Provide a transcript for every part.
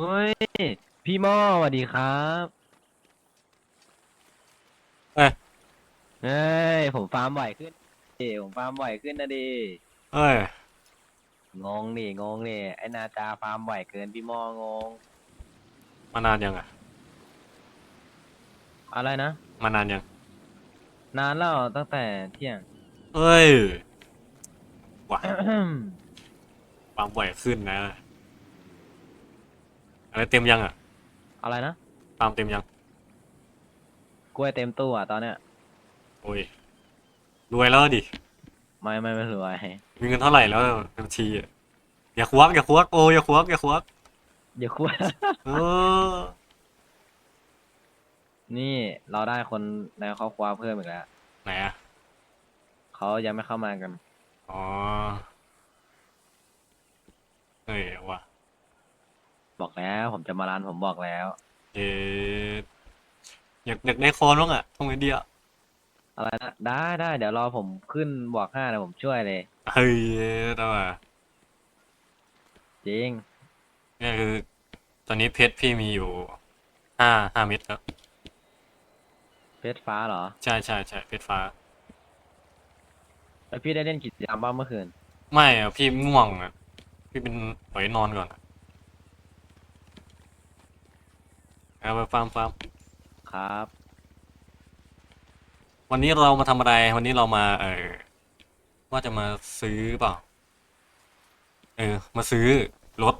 เฮ้ย พี่หม่อสวัสดีครับเอ้ย เฮ้ย ผมฟาร์มบ่อยขึ้นดิผมฟาร์มบ่อยขึ้นนะดิเอ้ยงงดิงงดิไอนาจาฟาร์มบ่อยเกินพี่หม่องง มานานยังอะ อะไรนะ มานานยังนานแล้วตั้งแต่เที่ยง เอ้ยว้าความบ่อยขึ้นนะ อะไรเต็มยังอะอะไรนะตามเต็มยังกล้วยเต็มตู้อะตอนเนี้ยโอ้ยรวยแล้วดิไม่ไม่ไม่รวยมีเงินเท่าไหร่แล้วบัญชีอะอย่าควักอย่าควักโอ้ยอย่าควักอย่าควักเดี๋ยวกล้วยเออนี่เราได้คนในครอบครัวเพิ่มอีกแล้วไหนอะเขายังไม่เข้ามากัน อ๋อเอ้ยว่ะ บอกแล้ว ผมจะมาร้านผมบอกแล้ว เอ๊ะอยากอยากได้คอนบ้างอะทำไงดีอะอะไรนะได้ได้เดี๋ยวรอผมขึ้นบอกห้าเดี๋ยวผมช่วยเลย เฮ้ยแต่ว่าจริง เนี่ยคือ ตอนนี้เพชรพี่มีอยู่ห้าห้าเม็ดแล้วเพชรฟ้าเหรอ ใช่ใช่ใช่เพชรฟ้า แล้วพี่ได้เล่นกิจกรรมบ้างเมื่อคืน ไม่อะพี่ง่วงอะ พี่เป็นปล่อยนอนก่อนอะ เอาไปฟาร์มฟาร์มครับ วันนี้เรามาทำอะไร วันนี้เรามา เออว่าจะมาซื้อเปล่า เออ มาซื้อรถ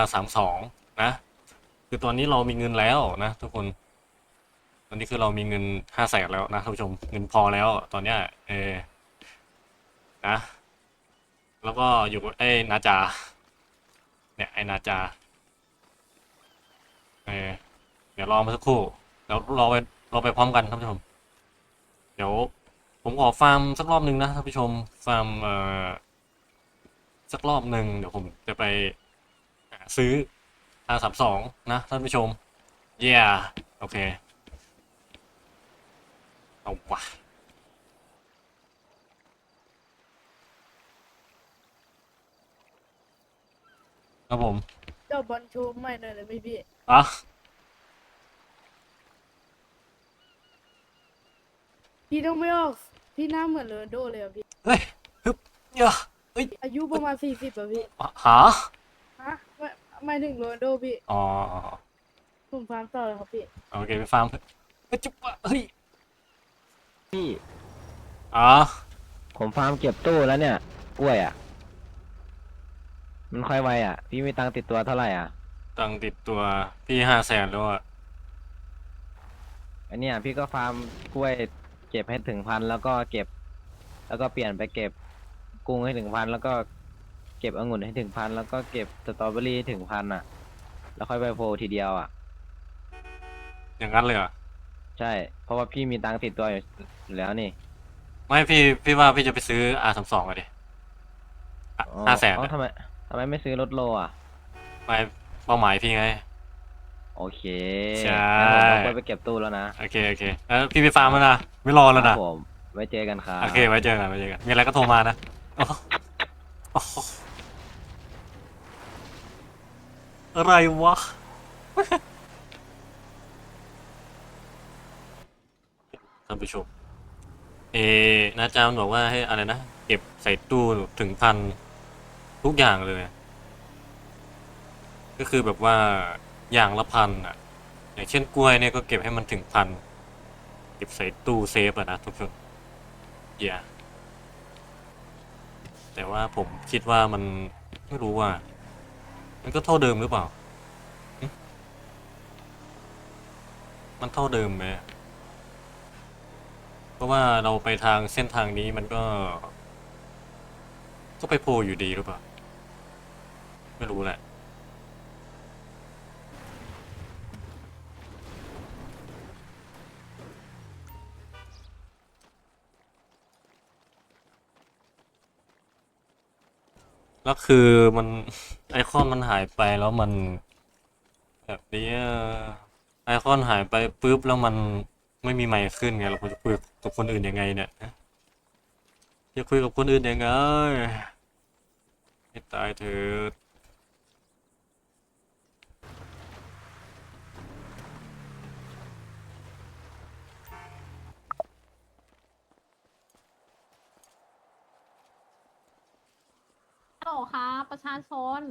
R สามสองนะ คือตอนนี้เรามีเงินแล้วนะทุกคน ตอนนี้คือเรามีเงินห้าแสนแล้วนะท่านผู้ชม เงินพอแล้วตอนเนี้ย เออ นะ แล้วก็อยู่กับไอ้นาจา เนี่ยไอ้นาจา เออ เดี๋ยวรอมาสักครู่เดี๋ยวรอไปรอไปพร้อมกันท่านผู้ชม เดี๋ยว ผมขอฟาร์มสักรอบหนึ่งนะท่านผู้ชมฟาร์มเอ่อสักรอบหนึ่งเดี๋ยวผมจะไปหาซื้อ R สามสองนะท่านผู้ชมเย่โอเคเอาวะครับผม เจ้าบอลโชว์ใหม่หน่อยเลยไหมพี่อะ พี่ต้องไม่ออกพี่หน้าเหมือนโรนัลโดเลยอะพี่ เฮ้ยฮึบเยอะเฮ้ยอายุประมาณสี่สิบอะพี่หาฮะไม่ไม่ถึงโรนัลโดพี่อ๋อผมฟาร์มต่อเลยครับพี่ โอเคไปฟาร์มเถอะเฮ้ยจุ๊บวะเฮ้ยพี่อ๋อผมฟาร์มเก็บตู้แล้วเนี่ยกล้วยอะ มันค่อยไวอะ พี่มีตังค์ติดตัวเท่าไหร่อะ ตังค์ติดตัวพี่ห้าแสนแล้วอะอันเนี้ยพี่ก็ฟาร์มกล้วย เก็บให้ถึงพันแล้วก็เก็บ แล้วก็เปลี่ยนไปเก็บกุ้งให้ถึงพันแล้วก็เก็บองุ่นให้ถึงพันแล้วก็เก็บสตรอเบอรี่ให้ถึงพันอะ แล้วค่อยไปโพลทีเดียวอะ อย่างนั้นเลยเหรอใช่ เพราะว่าพี่มีตังค์ติดตัวอยู่อยู่แล้วนี่ไม่พี่พี่ว่าพี่จะไปซื้อ R สามสองอะดิอ๋อห้าแสนเอ้าทำไมทำไมไม่ซื้อรถโลอะ ไม่เป้าหมายพี่ไง โอเคใช่ งั้นผมต้องไปเก็บตู้แล้วนะ โอเคโอเคเออพี่ไปฟาร์มแล้วนะ ไม่รอแล้วครันะบผมไว้เจอกันครับโอเคไว้เจอกันไว้เจอกันมีอะไรก็โทรมานะโอ้โหโอ้โหอะไรวะ ท่านผู้ชม เอนาจามนบอกว่าให้อะไรนะ เก็บใส่ตู้ถึงพันทุกอย่างเลย ก็คือแบบว่าอย่างละพันอะ อย่างเช่นกล้วยเนี่ยก็เก็บให้มันถึงพัน เก็บใส่ตู้เซฟอะนะทุกคนอย่าแต่ว่าผมคิดว่ามันไม่รู้ว่า มันก็เท่าเดิมหรือเปล่า มันเท่าเดิมไหมเพราะว่าเราไปทางเส้นทางนี้มันก็ ก็ไปโพลอยู่ดีหรือเปล่า ไม่รู้แหละ แล้วคือมันไอคอนมันหายไปแล้วมัน แบบนี้ไอคอนหายไปปุ๊บแล้วมันไม่มีไมค์ขึ้นไงเราจะคุยกับคนอื่นยังไงเนี่ยจะคุยกับคนอื่นยังไงให้ตายเถิด ล ครับประชาชน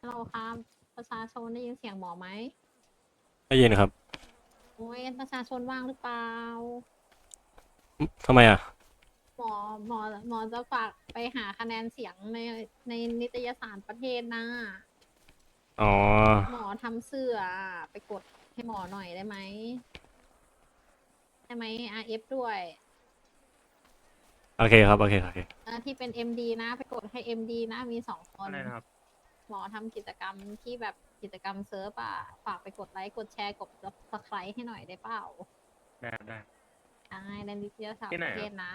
ฮัลโหลครับประชาชนได้ยินเสียงหมอไหมได้ยินครับโอ้ยประชาชนว่างหรือเปล่า ทำไมอะ หมอหมอหมอจะฝากไปหาคะแนนเสียงในในนิตยสารประเทศนะ อ๋อ หมอทำเสื้ออะไปกดให้หมอหน่อยได้ไหมได้ไหม RF ด้วย โอเคครับ โอเคโอเค เอ่อที่เป็น MD นะไปกดให้ MD นะมีสองคน อะไรนะครับ หมอทำกิจกรรมที่แบบกิจกรรมเซิร์ฟอะ ฝากไปกดไลค์ กดแชร์ กดซับสไครต์ให้หน่อยได้เปล่าได้ได้ได้ในนิตยสารที่ปไหนระเทศอะนะ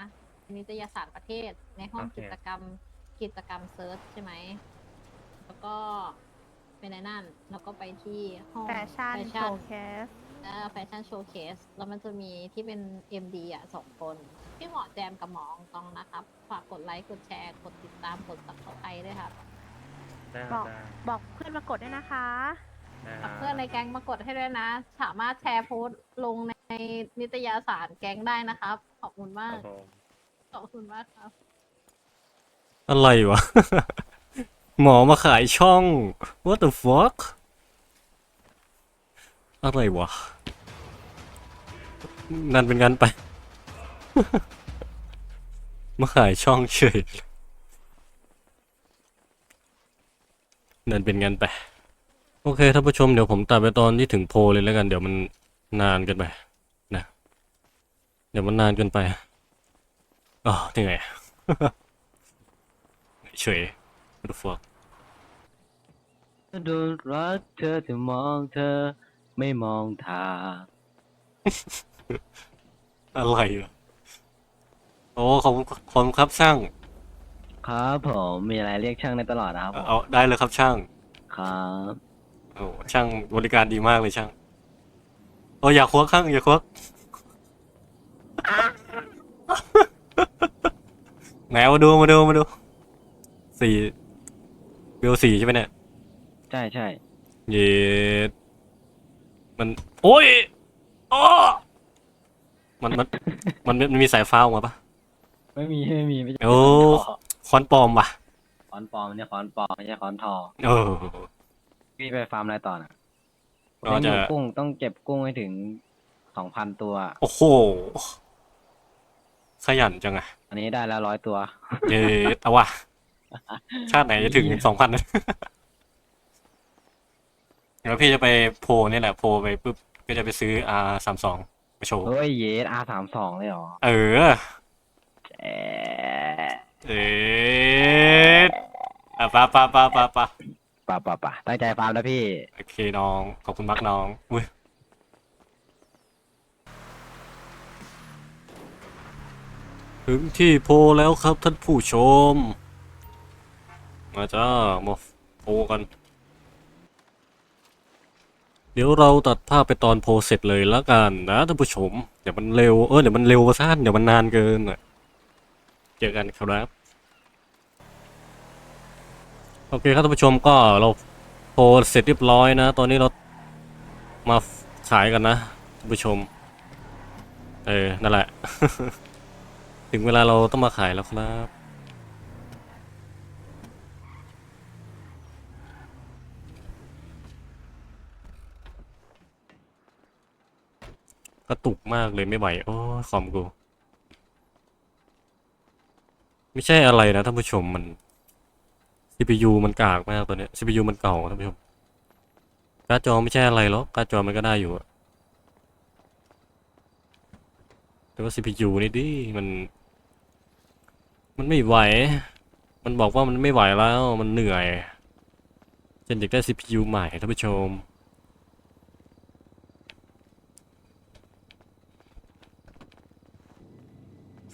นิตยสารประเทศในห้องโอเค กิจกรรมกิจกรรมเซิร์ชใช่ไหม แล้วก็เป็นในนั่น แล้วก็ไปที่ห้องแฟชั่นแฟโชชั่นว์เคสเออแฟชั่นโชว์เคส แล้วมันจะมีที่เป็น MD อะสองคน พี่หมอแจมกับหมออองตองนะครับ ฝากกดไลค์ กดแชร์ กดติดตาม กดซับสไครต์ด้วยครับได้คบรัอบกได้บอกเพื่อนมากดด้วยนะคะ ได้คฝารักบ เพื่อนในแก๊งมากดให้ด้วยนะ สามารถแชร์โพสต์ลงในนิตยสารแก๊งได้นะครับ ขอบคุณคมารัก บผมขอบคุณมากครับ อะไรวะ หมอมาขายช่อง what the fuck อะไรวะ นั่นเป็นงั้นไป มาขายช่องเฉยเลยนั่นเป็นงั้นไป โอเคท่านผู้ชมเดี๋ยวผมตัดไปตอนที่ถึงโพลเลยแล้วกัน เดี๋ยวมันนานเกินไปนะ เดี๋ยวมันนานเกินไปอ๋อเหนื่อยเฉย what the fuck ดูรักเธอจะมองเธอไม่มองทาง อะไรอะโอ้ขอบคุณขอบคุณครับช่างครับผมมีอะไรเรียกช่างได้ตลอดนะครับผมเอาได้เลยครับช่างครับโอ้ช่างบริการดีมากเลยช่างโอ้อย่าควักข้างอย่าควักไหนมาดูมาดูมาดูสี่เบลสี่ใช่ไหมเนี่ยใช่ใช่เย็ดมันโอ้ยอ้อมันมันมันมันมีสายฟ้าออกมาปะ ไม่มีไม่มีไม่ใช่โอ้คอนปลอมว่ะคอนปลอมเนี่ยคอนปลอมไม่ใช่คอนทอเออพี่ไปฟาร์มอะไรต่อน่ะเราจะเลี้ยงหมูกุ้งต้องเก็บกุ้งให้ถึงสองพันตัว โอ้โห ขยันจังอะอันนี้ได้แล้วร้อยตัว เย็ดเอาว่ะ ชาติไหนจะถึงสองพันเดี๋ยวพี่จะไปโพลนี่แหละโพลไปปุ๊บก็จะไปซื้อ R สามสองมาโชว์ เฮ้ยเยสอาสามสองเลยเหรอ เออ เอ๊ะเอ็ดอะปะปะปะปะปะป่ะป่ะป่ะตั้งใจฟาร์มนะพี่ โอเคน้อง ขอบคุณมากน้อง อุ้ยถึงที่โพลแล้วครับท่านผู้ชม มาจ้า มาโพลกัน เดี๋ยวเราตัดภาพไปตอนโพลเสร็จเลยแล้วกันนะท่านผู้ชม เดี๋ยวมันเร็ว เออเดี๋ยวมันเร็วสั้นเดี๋ยวมันนานเกินอะ เจอกันครับ โอเคครับท่านผู้ชมก็เราโพลเสร็จเรียบร้อยนะ ตอนนี้เรามาขายกันนะท่านผู้ชม เออ นั่นแหละ ถึงเวลาเราต้องมาขายแล้วครับกระตุกมากเลยไม่ไหว โอ้คอมกู ไม่ใช่อะไรนะท่านผู้ชมมัน CPU มันกากมากตัวเนี้ย CPU มันเก่าท่านผู้ชมการ์ดจอไม่ใช่อะไรหรอกการ์ดจอมันก็ได้อยู่อะแต่ว่า CPU นี่ดิมัน มันไม่ไหว มันบอกว่ามันไม่ไหวแล้ว มันเหนื่อยฉันอยากได้ CPU ใหม่ท่านผู้ชม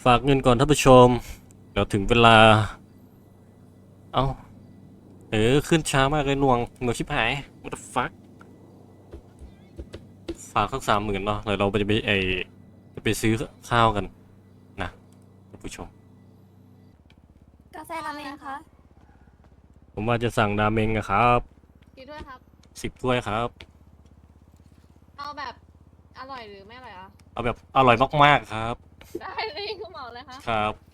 ฝากเงินก่อนท่านผู้ชม ดี๋ยวถึงเวลา เอาเออ ขึ้นช้ามากเลยหน่วงหน่วงชิบหาย what the fuck ฝากสักสามหมื่นเนาะเดี๋ยวเราจะไปไอจะไปซื้อข้าวกัน นะท่านผู้ชม กาแฟราเมงคะผมว่าจะสั่งราเมงอะครับดีด้วยครับ สิบถ้วยครับ เอาแบบอร่อยหรือไม่อร่อยอะ เอาแบบอร่อยมากๆครับ ได้เลยคุณหมอเลยค่ะครับ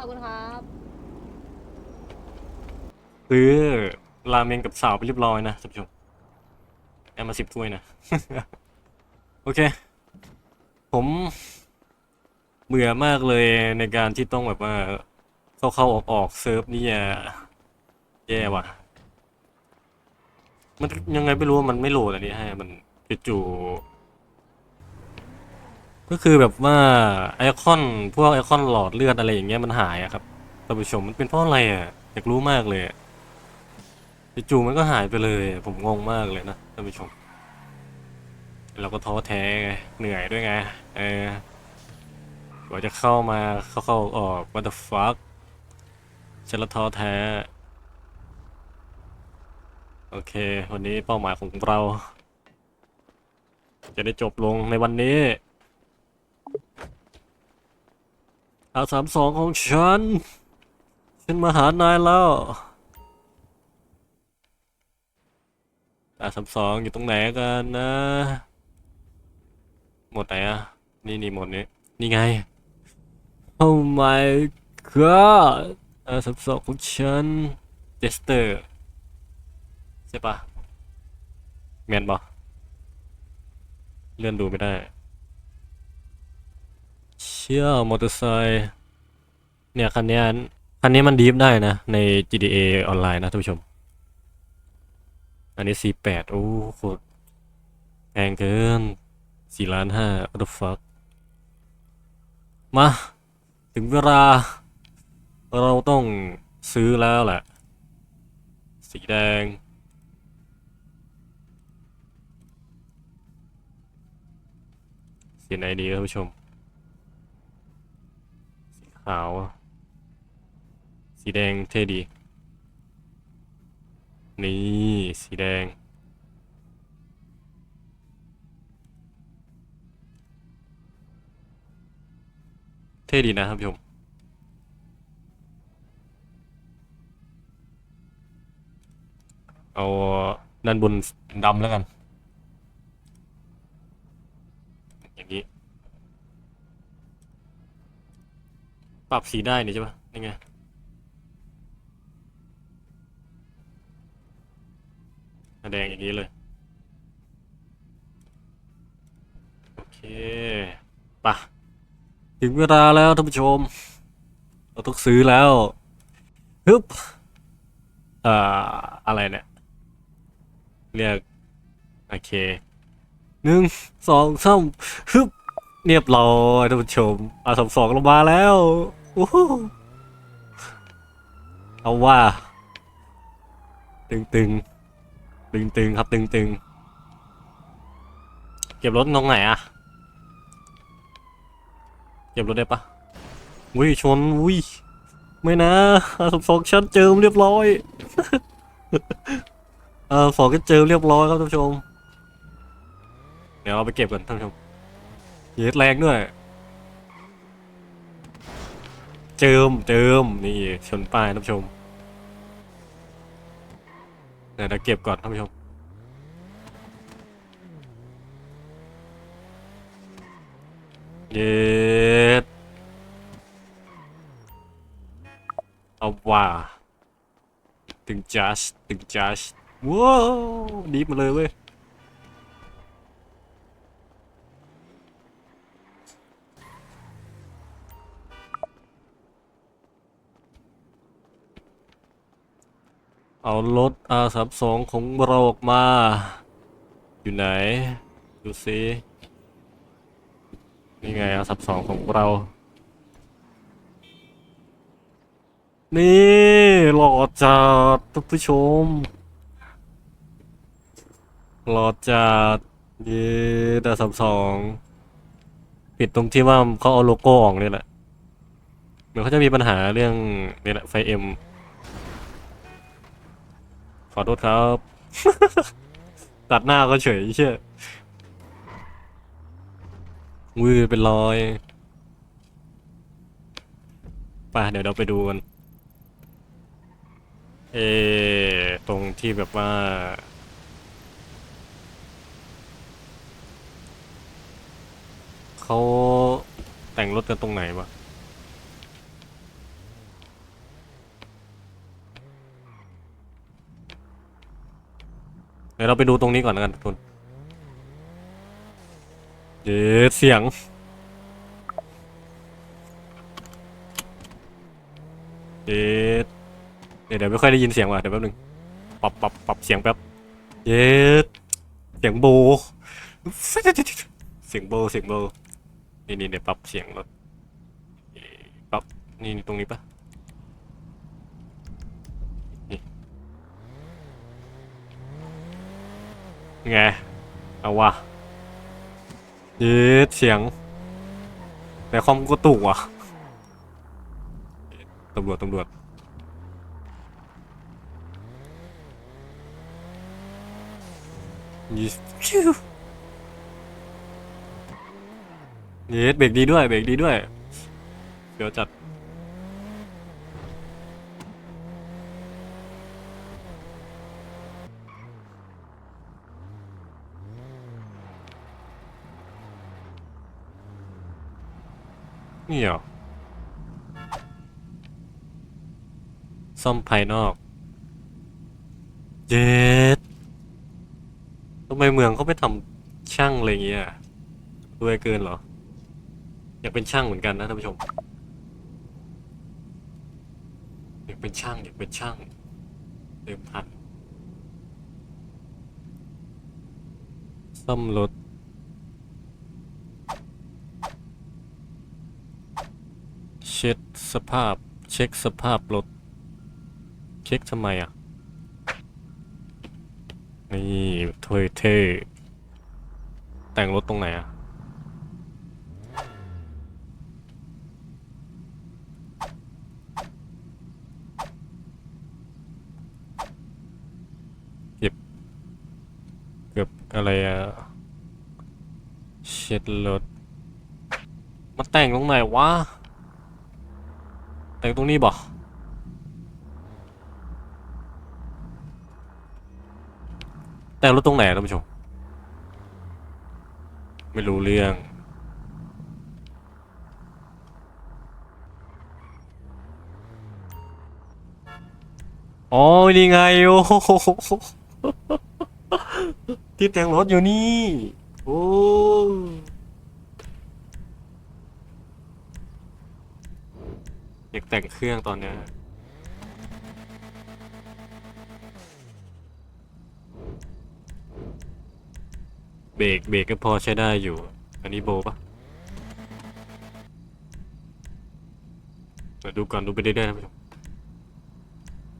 ขอบคุณครับซื้อราเมงกับสาวไปเรียบร้อยนะท่านผู้ชมเอามาสิบถ้วยนะ โอเค ผมเบื่อมากเลยในการที่ต้องแบบว่าเข้าเข้าออกออกๆเซิร์ฟนี่แย่แย่ว่ะ มันยังไงไม่รู้ว่ามันไม่โหลดอันนี้ให้มันจู่ๆ ก็คือแบบว่าไอคอนพวกไอคอนหลอดเลือดอะไรอย่างเงี้ยมันหายอะครับท่านผู้ชมมันเป็นเพราะอะไรอะอยากรู้มากเลยจู่ๆมันก็หายไปเลย ผมงงมากเลยนะท่านผู้ชม เราก็ท้อแท้ไงเหนื่อยด้วยไงเออกว่าจะเข้ามาเข้าเข้าออก what the fuck ฉันละท้อแท้ โอเค วันนี้เป้าหมายของเรา จะได้จบลงในวันนี้ อาสามสองของฉัน ฉันมาหานายแล้วอาสามสองอยู่ตรงไหนกันนะ หมดไหนอะ นี่นี่หมดนี้ นี่ไง Oh my god อาสามสองของฉันเจสเตอร์ใช่ปะแมนปะเลื่อนดูไม่ได้ ชี่ยมอเตอร์ไซค์เนี่ยคันนี้คันนี้มันดีฟได้นะ ใน GTA ออนไลน์นะท่านผู้ชม อันนี้ C8 โอ้โคตรแพงเกิน4ล้านห้า what the fuck มา ถึงเวลา เราต้องซื้อแล้วแหละ สีแดงสีไหนดีท่านผู้ชมาว สีแดงเท่ดี นี่ สีแดง เท่ดีนะท่านผู้ชมเอาด้านบนดำแล้วกัน อย่างนี้ ปรับสีได้นี่ใช่ปะนี่ไงแดงอย่างนี้เลย โอเคปะถึงเวลาแล้วท่านผู้ชม เราต้องซื้อแล้วฮึบเอ่ออะไรเนี่ย เรียก โอเคหนึ่งสองสามฮึบเรียบร้อยท่านผู้ชมอาสองสองลงมาแล้ว โอ้โหเอาว่า ตึงตึงตึงตึงครับตึงตึงเก็บรถตรงไหนอะเก็บรถได้ปะอุ้ยชนอุ้ยไม่นะสองสองชั้นเจิมเรียบร้อยเออฝอก็เจอเรียบร้อยครับท่านผู้ชม เดี๋ยวเอาไปเก็บก่อนท่านผู้ชมเย็ดแรงด้วย เจิมเจิมนี่ชนป้ายท่านผู้ชมเดี๋ยวเดี๋ยวเก็บก่อนท่านผู้ชมเย็ดเอาว่าตึงจัสตึงจัสว้าวดีมาเลยเว้ย เอารถ R32 ของเราออกมา อยู่ไหน ดูซินี่ไง R32 ของเรา นี่หล่อจัดท่านผู้ชมหล่อจัดเย้ดาสามสองผิดตรงที่ว่าเขาเอาโลโก้ออกนี่แหละ เหมือนเขาจะมีปัญหาเรื่องนี่แหละไฟเอ็ม อโทษครับ ตัดหน้าก็เฉยเชื่อวือเป็นรอยไปเดี๋ยวเราไปดูกันเอ ตรงที่แบบว่า เขาแต่งรถกันตรงไหนวะ เดี๋ยวเราไปดูตรงนี้ก่อนแล้วกันทุกคนเย้เสียงเย้เดี๋ยวเดี๋ยวไม่ค่อยได้ยินเสียงว่ะเดี๋ยวแป๊บนึงปรับปรับปรับเสียงแป๊บเย้เสียงโบ เสียงโบเสียงโบนี่นี่เดี๋ยวปรับเสียงลดเอ๊ะปรับนี่นี่ตรงนี้ปะ ไง เอาวะเย้เสียง แต่คอมก็ตุกว่ะตำรวจตำรวจยี่ชิวเยสเบรกดีด้วยเบรกดีด้วย เดี๋ยวจัด นี่เหรอซ่อมภายนอกเยสทำไมเมืองเขาไม่ทำช่างอะไรเงี้ยรวยเกินเหรอ อยากเป็นช่างเหมือนกันนะท่านผู้ชม อยากเป็นช่างอยากเป็นช่างเดิมพันซ่อมรถ เช็ค สภาพ เช็คสภาพรถ เช็คทำไมอะ นี่เท่เท่แต่งรถตรงไหนอะ เกือบอะไรอะ เช็ดรถ มาแต่งตรงไหนวะ แต่งตรงนี้บ่แต่งรถตรงไหนท่านผู้ชม ไม่รู้เรื่องอ๋อนี่ไงโอ้ที่แต่งรถอยู่นี่ โอ้ อยากแต่งเครื่องตอนเนี้ยเบรกเบรกก็พอใช้ได้อยู่ อันนี้โบปะเดี๋ยวดูก่อนดูไปเรื่อยๆนะผู้ชม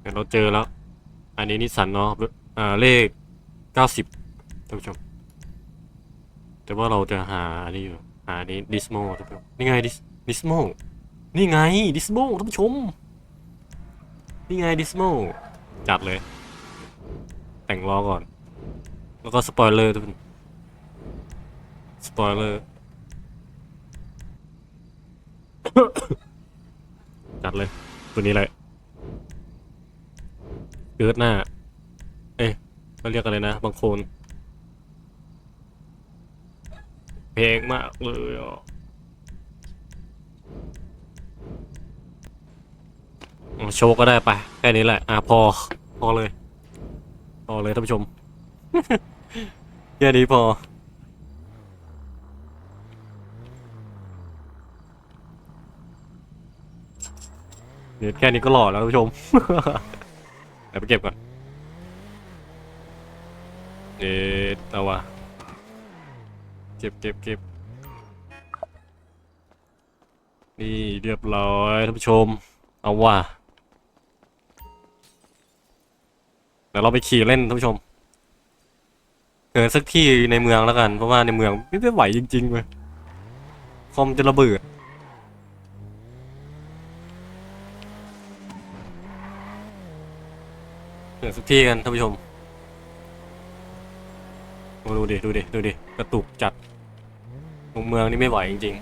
เดี๋ยวเราเจอแล้ว อันนี้นิสสันเนาะอ่าเลขเก้าสิบท่านผู้ชม แต่ว่าเราจะหาอันนี้อยู่ หาอันนี้ดิสโมท่านผู้ชมนี่ไงดิสดิสโม นี่ไงดิสโมท่านผู้ชม นี่ไงดิสโมจัดเลย แต่งล้อก่อน แล้วก็สปอยเลอร์ทุกคนสปอยเลอร์จัดเลย ตัวนี้เลยเกิดหน้า เอ๊ะเขาเรียกอะไรนะ บางคนเพลงมากเลยอะอืม โชว์ก็ได้ไปแค่นี้แหละ อะพอ พอเลย พอเลยท่านผู้ชม แค่นี้พอ เดี๋ยวแค่นี้ก็หล่อแล้วท่านผู้ชมเดี๋ยวไปเก็บก่อนเอ๊ะเอาวะเก็บเก็บเก็บนี่เรียบร้อยท่านผู้ชม เอาว่ะ ดี๋ยวเราไปขี่เล่นท่านผู้ชมเกิดสักที่ในเมืองแล้วกัน เพราะว่าในเมืองไม่ไไหวจริงๆเลยคอมจะระเบิดเกิดสักที่กันท่านผู้ชมโอ้ดูดิดูดิดูดิกระตุกจัดลงเมืองนี่ไม่ไหวจริง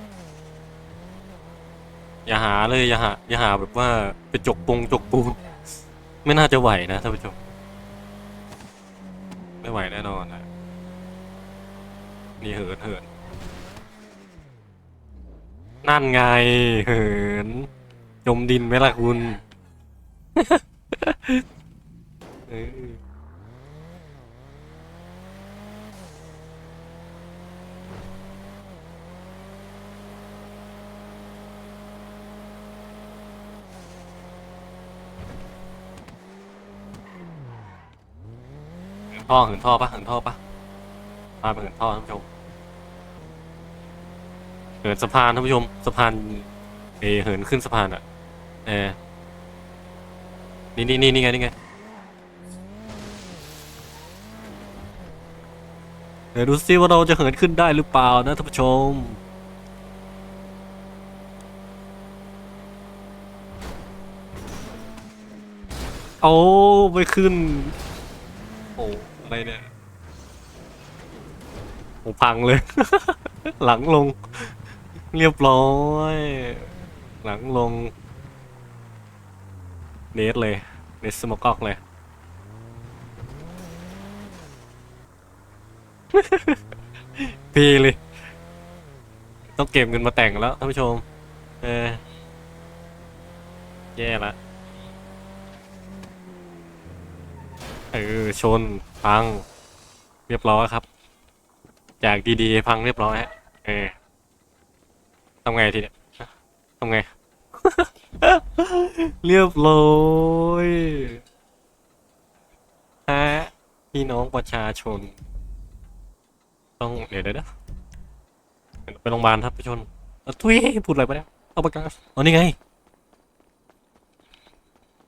ๆอย่าหาเลยอย่าหาอย่าหาแบบว่าไปจกปงจกปูนไม่น่าจะไหวนะท่านผู้ชม ไม่ไหวแน่นอนนะนี่เหินเหินนั่นไง เหินจมดินไหมล่ะคุณ เออ ท่อเหินท่อปะเหินท่อปะพาไปเหินท่อท่านผู้ชมเหินสะพานท่านผู้ชมสะพานเอเหินขึ้นสะพานอะเออนี่นี่นี่นี่ไงนี่ไงเดี๋ยวดูซิว่าเราจะเหินขึ้นได้หรือเปล่านะท่านผู้ชมโอ้ไม่ขึ้น อะไรเนี่ยโอ้พังเลย หลังลง เรียบร้อย หลังลง เนสเลย เนสสมกอกเลย พีเลย ต้องเก็บเงินมาแต่งแล้วท่านผู้ชม เออ แย่ละ เออ ชน พัง เรียบร้อยครับ จากดีๆพังเรียบร้อยฮะเออทำไงทีเนี้ยทำไง เรียบร้อยฮะพี่น้องประชาชน ต้องเดี๋ยวเดี๋ยวไปโรงพยาบาลครับพี่ชนเอ้าทุยพูดอะไรไปเนี่ยเอาปากกาอ๋อนี่ไง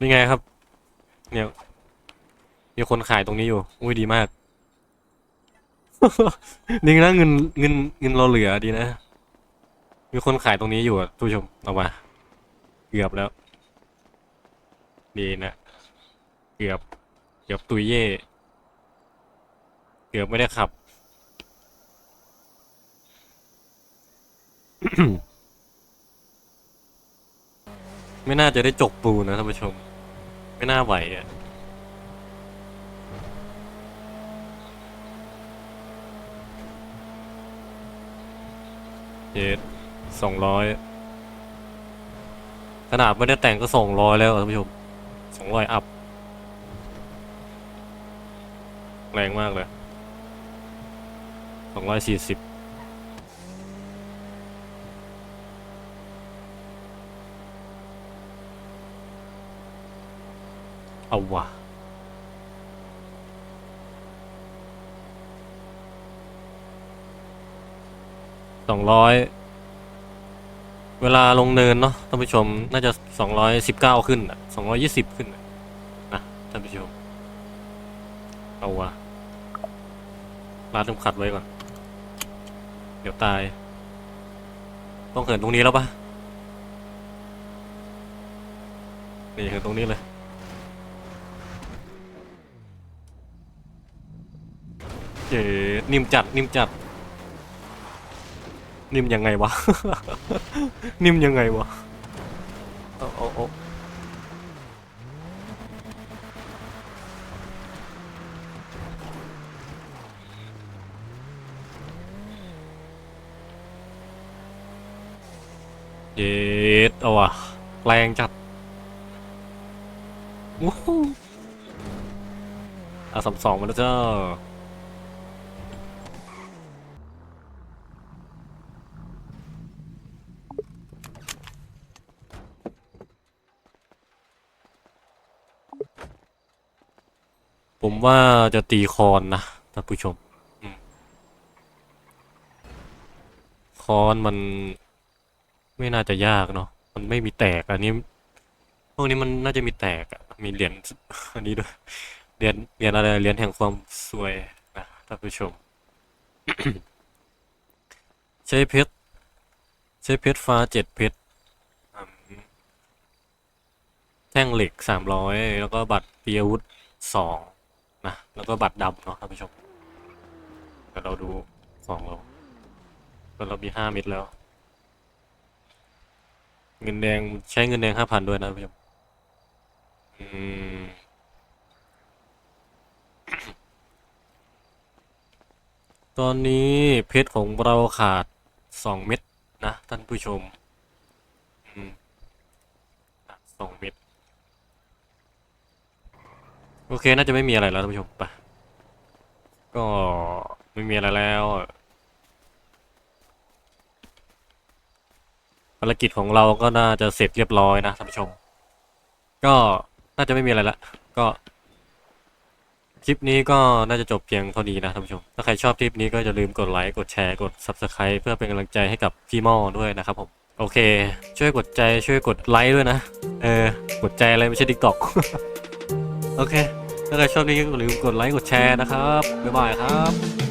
นี่ไงครับ เนี่ย มีคนขายตรงนี้อยู่ อุ้ยดีมาก นี่นะเงินเงินเงินเราเหลือดีนะ มีคนขายตรงนี้อยู่อะทุกผู้ชมเอามา เกือบแล้ว ดีนะ เกือบ เกือบตุยเย่ เกือบไม่ได้ขับ ไม่น่าจะได้จกปูนะท่านผู้ชม ไม่น่าไหวอะ เจ็ดสองร้อยขนาดไม่ได้แต่งก็สองร้อยแล้วท่านผู้ชมสองร้อยอัพ แรงมากเลยสองร้อยสี่สิบเอาว่ะ สองร้อยเวลาลงเนินเนาะท่านผู้ชมน่าจะสองร้อยสิบเก้าขึ้นอะสองร้อยี่สิบขึ้นนะท่านผู้ชม เอาวะรัดเข็มขัดไว้ก่อน เดี๋ยวตาย ต้องเหินตรงนี้แล้วปะนี่เหินตรงนี้เลยเจ๋นิ่มจัดนิ่มจัด นิ่มยังไงวะ นิ่มยังไงวะเอาเอาเอาเย็ดเอาวะแรงจัดวู้ฮู้อะสามสองมาแล้วจ้า ผมว่าจะตีคอนนะท่านผู้ชมคอนมันไม่น่าจะยากเนาะมันไม่มีแตกอันนี้ พวกนี้มันน่าจะมีแตกอะมีเหรียญอันนี้ด้วยเหรียญเหรียญอะไรเหรียญแห่งความสวยนะท่านผู้ชม ใช้เพชรใช้เพชรฟ้าเจ็ดเพชรแท่งเหล็กสามร้อยแล้วก็บัตรปียวุธสอง นะแล้วก็บัตรดำเนาะท่านผู้ชมเดี๋ยวเราดูของเราก็เรามีห้าเม็ดแล้ว เงินแดงใช้เงินแดงห้าพันด้วยนะท่านผู้ชมอืมตอนนี้เพชรของเราขาดสองเม็ดนะท่านผู้ชมอืมสองเม็ด โอเค น่าจะไม่มีอะไรแล้วท่านผู้ชมปะก็ไม่มีอะไรแล้วภารกิจของเราก็น่าจะเสร็จเรียบร้อยนะท่านผู้ชม ก็น่าจะไม่มีอะไรละก็ คลิปนี้ก็น่าจะจบเพียงเท่านี้นะท่านผู้ชม ถ้าใครชอบคลิปนี้ก็อย่าลืมกดไลค์กดแชร์กด Subscribe เพื่อเป็นกำลังใจให้กับพี่ม่อด้วยนะครับผมโอเค ช่วยกดใจช่วยกดไลค์ด้วยนะ เออกดใจอะไรไม่ใช่ดิกตอก โอเค ถ้าใครชอบนี้ก็อย่าลืมกดไลค์ กดแชร์นะครับ บ๊ายบายครับ